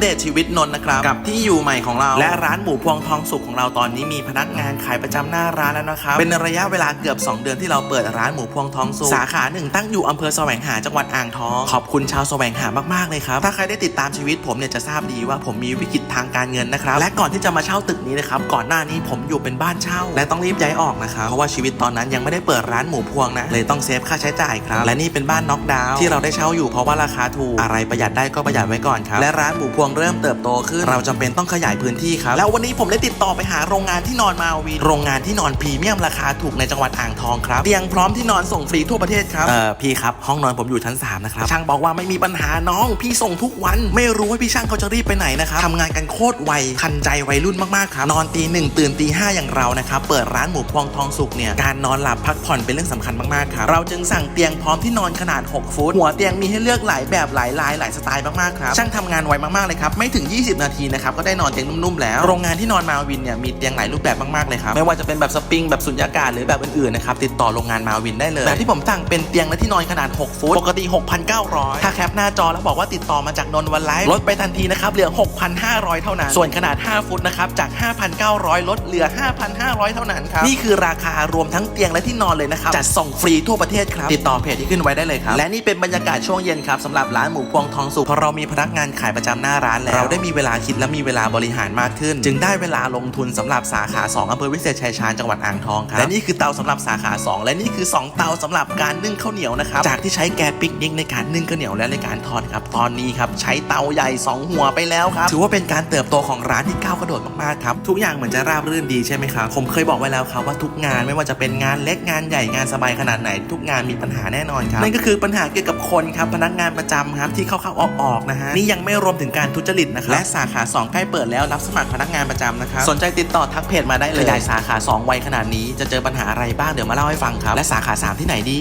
เดตชีวิตนนท์นะครับ กับที่อยู่ใหม่ของเรา และร้านหมูพวงทองสุกของเราตอนนี้มีพนักงานขายประจำหน้าร้านแล้วนะครับ เป็นระยะเวลาเกือบ 2 เดือนที่เราเปิดร้านหมูพวงทองสุกสาขาหนึ่งตั้งอยู่อำเภอแสวงหาจังหวัดอ่างทอง ขอบคุณชาวแสวงหามากๆเลยครับ ถ้าใครได้ติดตามชีวิตผมเนี่ยจะทราบดีว่าผมมีวิกฤตทางการเงินนะครับ และก่อนที่จะมาเช่าตึกนี้นะครับก่อนหน้านี้ผมอยู่เป็นบ้านเช่า และต้องรีบย้ายออกนะครับเพราะว่าชีวิตตอนนั้นยังไม่ได้เปิดร้านหมูพวงนะเลยต้องเซฟค่าใช้จ่ายครับและนี่เป็นบ้านน็อกดาวน์ที่เราได้เช่าอยู่เพราะว่าราคาถูกอะไรประหยัดได้ก็ประหยัดไว้ก่อนครับและร้านหมูพวงเริ่มเติบโตขึ้น เราจำเป็นต้องขยายพื้นที่ครับ แล้ววันนี้ผมได้ติดต่อไปหาโรงงานที่นอนมาวีโรงงานที่นอนพรีเมียมราคาถูกในจังหวัดอ่างทองครับเตียงพร้อมที่นอนส่งฟรีทั่วประเทศครับเออพี่ครับห้องนอนผมอยู่ชั้น3นะครับช่างบอกว่าไม่มีปัญหาน้อง พี่ส่งทุกวัน ไม่รู้ว่าพี่ช่างเขาจะรีบไปไหนนะครับทำงานกันโคตรไวทันใจวัยรุ่นมากๆครับนอนตีหนึ่งตื่นตีห้าอย่างเรานะครับเปิดร้านหมูพวงทองสุกเนี่ยการนอนหลับพักผ่อนเป็นเรื่องสำคัญมากๆครับเราจึงสั่งเตียงพร้อมที่นอนขนาด 6 ฟุต หัวเตียงมีให้เลือกหลายแบบหลายลายหลายสไตล์มากๆครับช่างทำงานไวมากๆเลยครับไม่ถึง 20 นาทีนะครับก็ได้นอนเตียงนุ่มๆแล้ว โรงงานที่นอนมาวินเนี่ยมีเตียงหลายรูปแบบมากๆเลยครับไม่ว่าจะเป็นแบบสปริงแบบสุญญากาศหรือแบบอื่นๆนะครับติดต่อโรงงานมาวินได้เลยแบบที่ผมสั่งเป็นเตียงและที่นอนขนาด 6 ฟุตปกติ 6,900 ถ้าแคปหน้าจอแล้วบอกว่าติดต่อมาจากนนวันไลฟ์ลดไปทันทีนะครับเหลือ 6,500 เท่านั้น ส่วนขนาด 5 ฟุตนะครับจาก 5,900 ลดเหลือ 5,500 เท่านั้นครับนี่คือราคารวมทั้งเตียงและที่นอนเลยนะครับจัดส่งฟรีทั่วประเทศครับติดต่อเพจที่ขึ้นไว้ได้เลยครับและนี่เป็นบรรยากาศช่วงเย็นครับสำหรับร้านหมูพวงทองสุกเพราะเรามีพนักงานขายประจำหน้าร้านแล้วเราได้มีเวลาคิดและมีเวลาบริหารมากขึ้น จึงได้เวลาลงทุนสำหรับสาขา2อำเภอวิเศษชัยชาญจังหวัดอ่างทองครับและนี่คือเตาสำหรับสาขา 2 และนี่คือ 2 เตาสำหรับการนึ่งข้าวเหนียวนะครับจากที่ใช้แก๊สปิกนิกในการนึ่งข้าวเหนียวและในการทอดครับตอนนี้ครับใช้เตาใหญ่ 2 หัวไปแล้วครับถือว่าเป็นการเติบโตของร้านที่ก้าวกระโดดมากๆครับทุกอย่างเหมือนจะราบรื่นดีใช่ไหมครับผมเคยบอกไว้แล้วครับว่าทุกงานไม่ว่าจะเป็นงานเล็กงานใหญ่งานสบายขนาดไหน ทุกงานมีปัญหาแน่นอนครับนั่นก็คือปัญหาเกี่ยวกับคนครับพนักงานประจำครับที่เข้าๆออกๆนะฮะนี่ยังไม่รวมถึงการทุจริตนะครับและสาขา 2 ใกล้เปิดแล้วรับสมัครพนักงานประจำนะครับสนใจติดต่อทักเพจมาได้เลยขยายสาขา 2 ไวขนาดนี้จะเจอปัญหาอะไรบ้างเดี๋ยวมาเล่าให้ฟังครับและสาขา 3 ที่ไหนดี